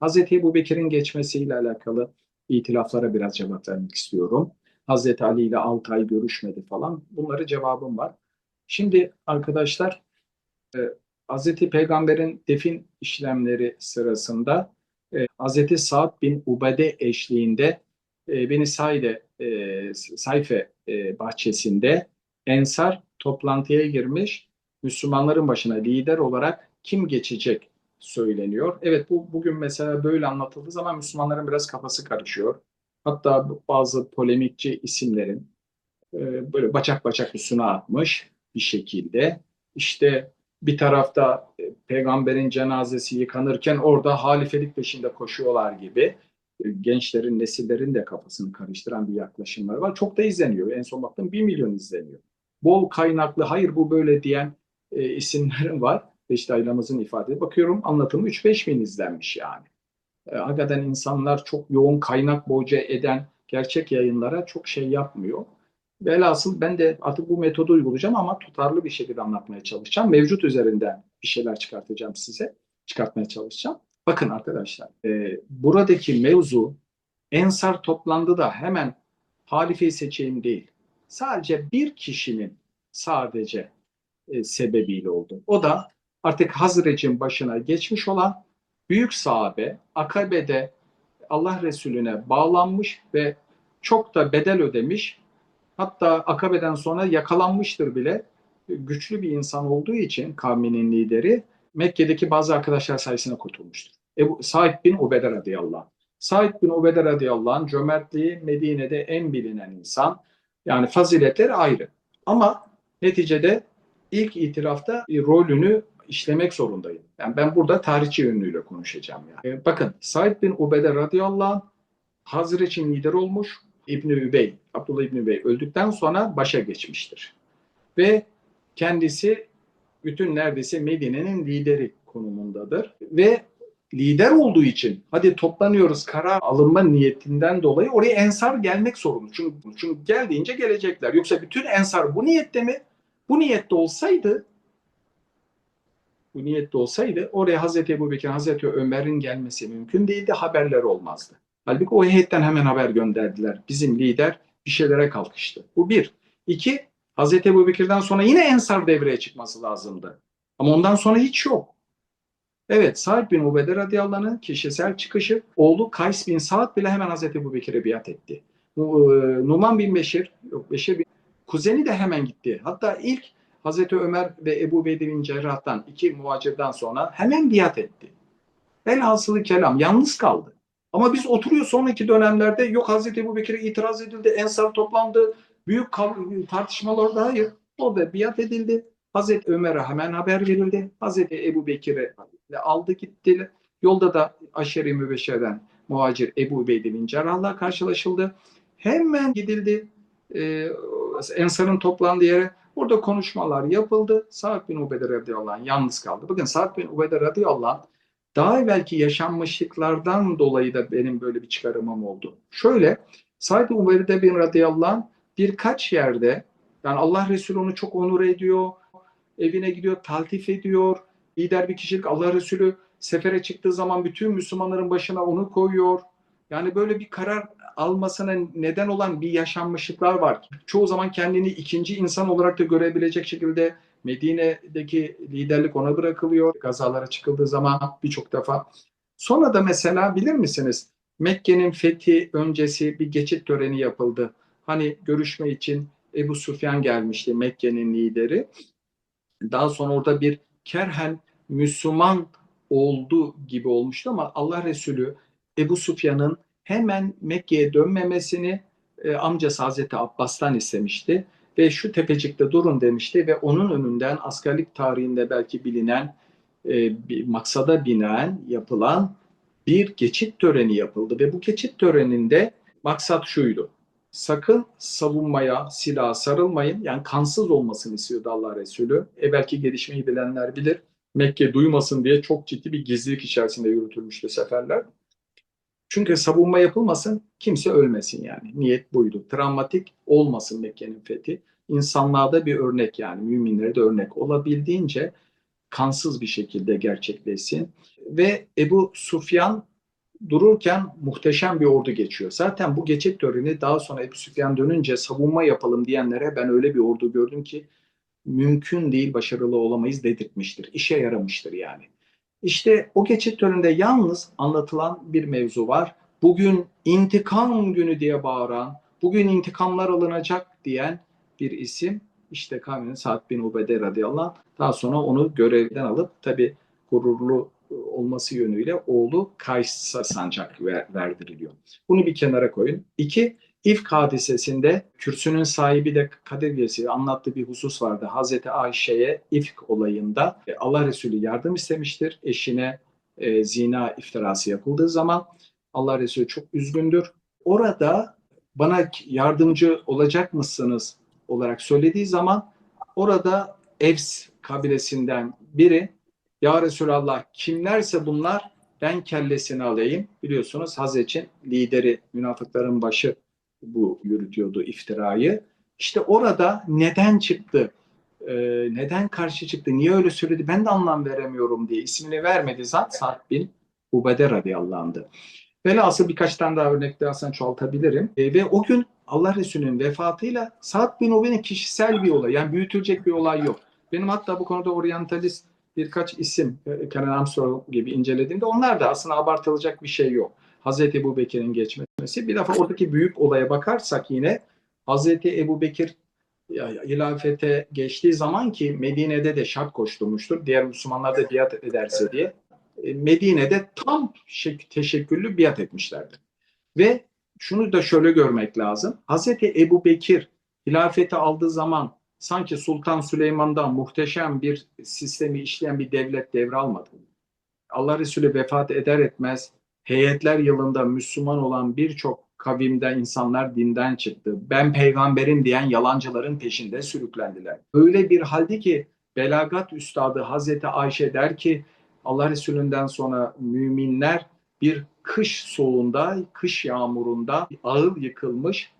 Hazreti Ebu Bekir'in geçmesiyle alakalı itilaflara biraz cevap vermek istiyorum. Hazreti Ali ile 6 ay görüşmedi falan. Bunları cevabım var. Şimdi arkadaşlar e, Hazreti Peygamber'in defin işlemleri sırasında e, Hazreti Sa'd bin Ubade eşliğinde e, Beni Saide e, Sayfe e, bahçesinde Ensar toplantıya girmiş. Müslümanların başına lider olarak kim geçecek söyleniyor. Evet bu bugün mesela böyle anlatıldığı zaman Müslümanların biraz kafası karışıyor. Hatta bazı polemikçi isimlerin e, böyle bacak bacak üstüne atmış bir şekilde. İşte bir tarafta e, peygamberin cenazesi yıkanırken orada halifelik peşinde koşuyorlar gibi e, gençlerin, nesillerin de kafasını karıştıran bir yaklaşımlar var. Çok da izleniyor. En son baktım 1 milyon izleniyor. Bol kaynaklı, hayır bu böyle diyen e, isimlerin var. Beşiktaş'ımızın ifade bakıyorum anlatımı 3-5 bin izlenmiş yani. E, hakikaten insanlar çok yoğun kaynak boca eden gerçek yayınlara çok şey yapmıyor. Velhasıl ben de artık bu metodu uygulayacağım ama tutarlı bir şekilde anlatmaya çalışacağım. Mevcut üzerinden bir şeyler çıkartacağım size. Çıkartmaya çalışacağım. Bakın arkadaşlar e, buradaki mevzu Ensar toplandı da hemen halifeyi seçeyim değil. Sadece bir kişinin sadece e, sebebiyle oldu. O da artık Hazret'in başına geçmiş olan büyük sahabe Akabe'de Allah Resulüne bağlanmış ve çok da bedel ödemiş. Hatta Akabe'den sonra yakalanmıştır bile. Güçlü bir insan olduğu için kavminin lideri Mekke'deki bazı arkadaşlar sayesinde kurtulmuştur. Ebu Said bin Ubede radıyallahu anh. Said bin Ubede radıyallahu anh cömertliği Medine'de en bilinen insan. Yani faziletleri ayrı. Ama neticede ilk itirafta rolünü işlemek zorundayım. Yani ben burada tarihçi yönüyle konuşacağım. Yani. E, bakın Said bin Ubede radıyallahu anh Hazreç'in lider olmuş. İbni Übey, Abdullah İbni Übey öldükten sonra başa geçmiştir. Ve kendisi bütün neredeyse Medine'nin lideri konumundadır. Ve lider olduğu için hadi toplanıyoruz karar alınma niyetinden dolayı oraya ensar gelmek zorunda. Çünkü, çünkü geldiğince gelecekler. Yoksa bütün ensar bu niyette mi? Bu niyette olsaydı bu niyette olsaydı oraya Hazreti Ebu Bekir, Hazreti Ömer'in gelmesi mümkün değildi. Haberler olmazdı. Halbuki o heyetten hemen haber gönderdiler. Bizim lider bir şeylere kalkıştı. Bu bir. İki, Hazreti Ebu Bekir'den sonra yine Ensar devreye çıkması lazımdı. Ama ondan sonra hiç yok. Evet Sa'd bin Ubede radıyallahu anh'ın kişisel çıkışı oğlu Kays bin Sa'd bile hemen Hazreti Ebu Bekir'e biat etti. E, Numan bin Beşir, yok Beşir bin, kuzeni de hemen gitti. Hatta ilk Hazreti Ömer ve Ebu Beyde bin Cerrah'tan iki muhacirden sonra hemen biat etti. Velhasılı kelam yalnız kaldı. Ama biz oturuyor sonraki dönemlerde yok Hazreti Ebu Bekir'e itiraz edildi, ensar toplandı, büyük tartışmalar da hayır. O da biat edildi. Hazreti Ömer'e hemen haber verildi. Hazreti Ebu Bekir'e aldı gitti. Yolda da aşeri mübeşşerden muhacir Ebu Ubeyde bin Cerrah'la karşılaşıldı. Hemen gidildi e, Ensar'ın toplandığı yere. Burada konuşmalar yapıldı. Sa'd bin Ubeyde radıyallahu anh yalnız kaldı. Bakın Sa'd bin Ubeyde radıyallahu anh daha evvelki yaşanmışlıklardan dolayı da benim böyle bir çıkarımım oldu. Şöyle Sa'd bin Ubeyde bin radıyallahu anh birkaç yerde yani Allah Resulü onu çok onur ediyor. Evine gidiyor, taltif ediyor. Lider bir kişilik Allah Resulü sefere çıktığı zaman bütün Müslümanların başına onu koyuyor. Yani böyle bir karar almasına neden olan bir yaşanmışlıklar var. Çoğu zaman kendini ikinci insan olarak da görebilecek şekilde Medine'deki liderlik ona bırakılıyor. Gazalara çıkıldığı zaman birçok defa. Sonra da mesela bilir misiniz Mekke'nin fethi öncesi bir geçit töreni yapıldı. Hani görüşme için Ebu Sufyan gelmişti Mekke'nin lideri. Daha sonra orada bir kerhen Müslüman oldu gibi olmuştu ama Allah Resulü Ebu Sufyan'ın hemen Mekke'ye dönmemesini e, amcası Hazreti Abbas'tan istemişti. Ve şu tepecikte durun demişti ve onun önünden askerlik tarihinde belki bilinen e, bir maksada binaen yapılan bir geçit töreni yapıldı. Ve bu geçit töreninde maksat şuydu. Sakın savunmaya, silaha sarılmayın. Yani kansız olmasını istiyordu Allah Resulü. E belki gelişmeyi bilenler bilir. Mekke duymasın diye çok ciddi bir gizlilik içerisinde yürütülmüştü seferler. Çünkü savunma yapılmasın, kimse ölmesin yani. Niyet buydu. Travmatik olmasın Mekke'nin fethi. İnsanlığa da bir örnek yani. Müminlere de örnek olabildiğince kansız bir şekilde gerçekleşsin. Ve Ebu Sufyan dururken muhteşem bir ordu geçiyor. Zaten bu geçit töreni daha sonra Ebu Süfyan dönünce savunma yapalım diyenlere ben öyle bir ordu gördüm ki mümkün değil başarılı olamayız dedirtmiştir. İşe yaramıştır yani. İşte o geçit töreninde yalnız anlatılan bir mevzu var. Bugün intikam günü diye bağıran, bugün intikamlar alınacak diyen bir isim işte Kamil'in Sa'd bin Ubede radıyallahu anh. Daha sonra onu görevden alıp tabi gururlu olması yönüyle oğlu Kays'a sancak ver, verdiriliyor. Bunu bir kenara koyun. İki, İfk hadisesinde kürsünün sahibi de Kadir Gecesi anlattığı bir husus vardı. Hazreti Ayşe'ye ifk olayında e, Allah Resulü yardım istemiştir. Eşine e, zina iftirası yapıldığı zaman Allah Resulü çok üzgündür. Orada bana yardımcı olacak mısınız olarak söylediği zaman orada Evs kabilesinden biri ya Resulallah kimlerse bunlar ben kellesini alayım. Biliyorsunuz Hazret'in lideri münafıkların başı bu yürütüyordu iftirayı. İşte orada neden çıktı? Ee, neden karşı çıktı? Niye öyle söyledi? Ben de anlam veremiyorum diye ismini vermedi zat Sa'd bin Ubede radıyallahu anh'dı. Velhasıl birkaç tane daha örnek daha sen çoğaltabilirim. E, ve o gün Allah Resulü'nün vefatıyla Sa'd bin Ubede'nin kişisel bir olay. Yani büyütülecek bir olay yok. Benim hatta bu konuda oryantalist birkaç isim, e, Karen Armstrong gibi incelediğimde onlar da aslında abartılacak bir şey yok. Hazreti Ebu Bekir'in geçmesi. Bir defa oradaki büyük olaya bakarsak yine Hazreti Ebu Bekir hilafete geçtiği zaman ki Medine'de de şart koşturmuştur. Diğer Müslümanlar da biat ederse diye. E, Medine'de tam teşekküllü biat etmişlerdi. Ve şunu da şöyle görmek lazım. Hazreti Ebu Bekir hilafeti aldığı zaman sanki Sultan Süleyman'dan muhteşem bir sistemi işleyen bir devlet devralmadı. Allah Resulü vefat eder etmez heyetler yılında Müslüman olan birçok kavimden insanlar dinden çıktı. Ben peygamberim diyen yalancıların peşinde sürüklendiler. Öyle bir halde ki belagat üstadı Hazreti Ayşe der ki Allah Resulü'nden sonra müminler bir kış soğuğunda, kış yağmurunda ağır yıkılmış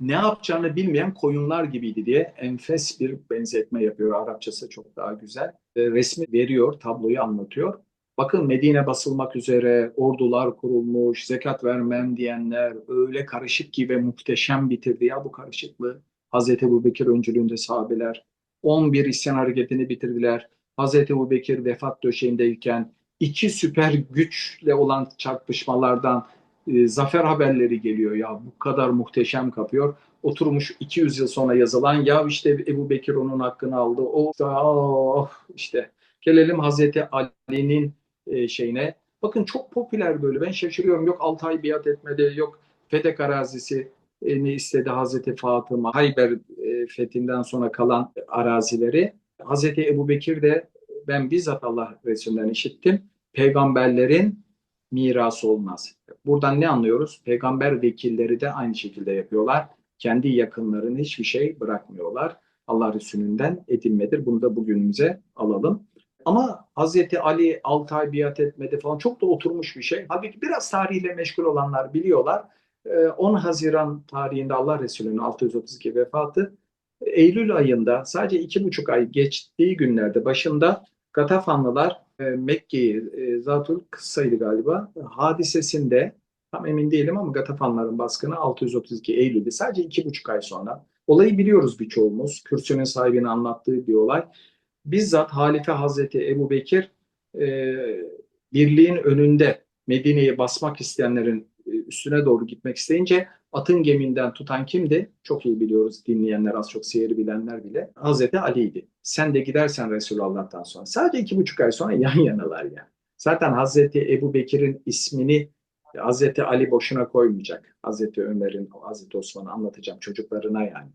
ne yapacağını bilmeyen koyunlar gibiydi diye enfes bir benzetme yapıyor. Arapçası çok daha güzel. Resmi veriyor, tabloyu anlatıyor. Bakın Medine basılmak üzere ordular kurulmuş, zekat vermem diyenler öyle karışık ki ve muhteşem bitirdi ya bu karışıklığı. Hazreti Ebu Bekir öncülüğünde sahabeler 11 isyan hareketini bitirdiler. Hazreti Ebu Bekir vefat döşeğindeyken iki süper güçle olan çarpışmalardan e, zafer haberleri geliyor ya bu kadar muhteşem kapıyor. Oturmuş 200 yıl sonra yazılan ya işte Ebu Bekir onun hakkını aldı. O oh, işte gelelim Hazreti Ali'nin e, şeyine. Bakın çok popüler böyle. Ben şaşırıyorum. Yok 6 ay biat etmedi. Yok Fedek arazisi e, ne istedi Hazreti Fatıma. Hayber e, fethinden sonra kalan arazileri. Hazreti Ebu Bekir de ben bizzat Allah Resulü'nden işittim. Peygamberlerin mirası olmaz. Buradan ne anlıyoruz? Peygamber vekilleri de aynı şekilde yapıyorlar. Kendi yakınlarını hiçbir şey bırakmıyorlar. Allah Resulü'nden edinmedir. Bunu da bugünümüze alalım. Ama Hazreti Ali 6 ay biat etmedi falan çok da oturmuş bir şey. Halbuki biraz tarihle meşgul olanlar biliyorlar. 10 ee, Haziran tarihinde Allah Resulü'nün 632 vefatı Eylül ayında sadece iki buçuk ay geçtiği günlerde başında Gatafanlılar e, Mekke'yi e, Zatul kıssaydı galiba hadisesinde tam emin değilim ama Gatafanların baskını 632 Eylül'de sadece iki buçuk ay sonra. Olayı biliyoruz birçoğumuz. Kürsünün sahibini anlattığı bir olay bizzat Halife Hazreti Ebu Bekir e, birliğin önünde Medine'yi basmak isteyenlerin e, üstüne doğru gitmek isteyince atın geminden tutan kimdi? Çok iyi biliyoruz dinleyenler az çok seyri bilenler bile. Hazreti Ali'ydi. Sen de gidersen Resulullah'tan sonra. Sadece iki buçuk ay sonra yan yanalar yani. Zaten Hazreti Ebu Bekir'in ismini Hazreti Ali boşuna koymayacak. Hazreti Ömer'in, Hazreti Osman'ı anlatacağım çocuklarına yani.